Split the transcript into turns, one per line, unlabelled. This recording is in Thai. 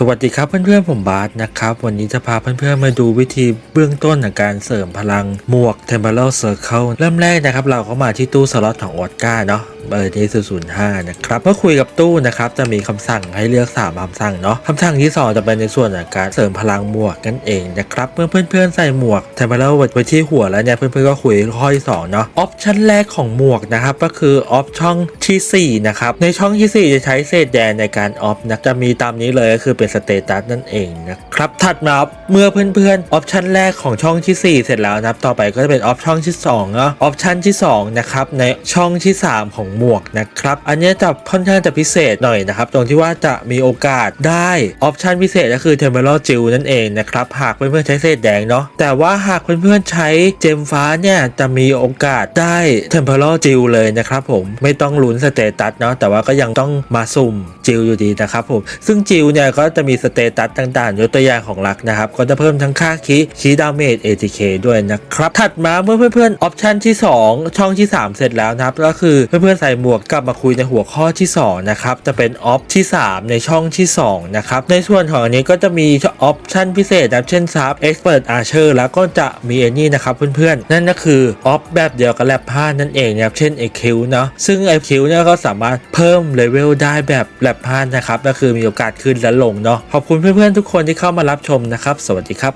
สวัสดีครับเพื่อนๆผมบาสนะครับ วันนี้จะพาเพื่อนๆมาดูวิธีเบื้องต้นในการเสริมพลังหมวก Temporal Circle เริ่มแรกนะครับ เราก็มาที่ตู้สล็อตของออดก้าเนาะ เบอร์ที่ 005 นะครับเมื่อคุยกับตู้นะครับจะมีคำสั่งให้เลือก 3คำสั่งเนาะคำสั่งที่ 2 จะเป็นในส่วนของการเสริมพลังหมวกนั่นเองนะครับเมื่อเพื่อนๆใส่หมวก Temporal ไว้ที่หัวแล้วเนี่ยเพื่อนๆก็คุยข้อที่สองเนาะออปชั่นแรกของหมวกนะครับก็คือออปช่องที่สี่นะครับในช่องที่สี่จะใช้เศษแดนในการออฟนะจะมีตามนี้เลยก็คือเป็นสเตตัสนั่นเองนะครับถัดมาเมื่อเพื่อนๆออปชั่นแรกของช่องที่ 4 เสร็จแล้วนะครับต่อไปก็จะเป็นออปช่องที่2เนาะออปชั่นที่2นะครับในช่องที่ 3 ของหมวกนะครับ อันนี้จะค่อนข้างจะพิเศษหน่อยนะครับ ตรงที่ว่าจะมีโอกาสได้ออปชันพิเศษก็คือ Temporal Jill นั่นเองนะครับ หากเพื่อนๆใช้เศษแดงเนาะแต่ว่าหากเพื่อนๆใช้เจมฟ้าเนี่ยจะมีโอกาสได้ Temporal Jill เลยนะครับผมไม่ต้องลุ้นสเตตัสเนาะแต่ว่าก็ยังต้องมาสุ่มจิลอยู่ดีนะครับผมซึ่งจิลเนี่ยก็จะมีสเตตัสต่างๆยกตัวอย่างของลักนะครับ ก็จะเพิ่มทั้งค่าคีคีดาเมจ ATK ด้วยนะครับ ถัดมาเมื่อเพื่อนๆออปชันที่ 2 ช่องที่ 3 เสร็จแล้วนะครับ ก็คือเพื่อนใส่หมวกกลับมาคุยในหัวข้อที่2นะครับจะเป็นออปที่ 3 ในช่องที่2นะครับในส่วนของอันนี้ก็จะมีออปชันพิเศษนะครับเช่นซับ Expert Archer แล้วก็จะมีอ้นี่นะครับเพื่อนๆ นั่นก็คือออฟแบบเดียวกับแลบผ้านั่นเองนะครับเช่น EQ เนาะซึ่ง EQ เนี่ยก็สามารถเพิ่มเลเวลได้แบบแลบผ้านะครับก็คือมีโอกาสขึ้นและลงเนาะขอบคุณเพื่อนๆทุกคนที่เข้ามารับชมนะครับ สวัสดีครับ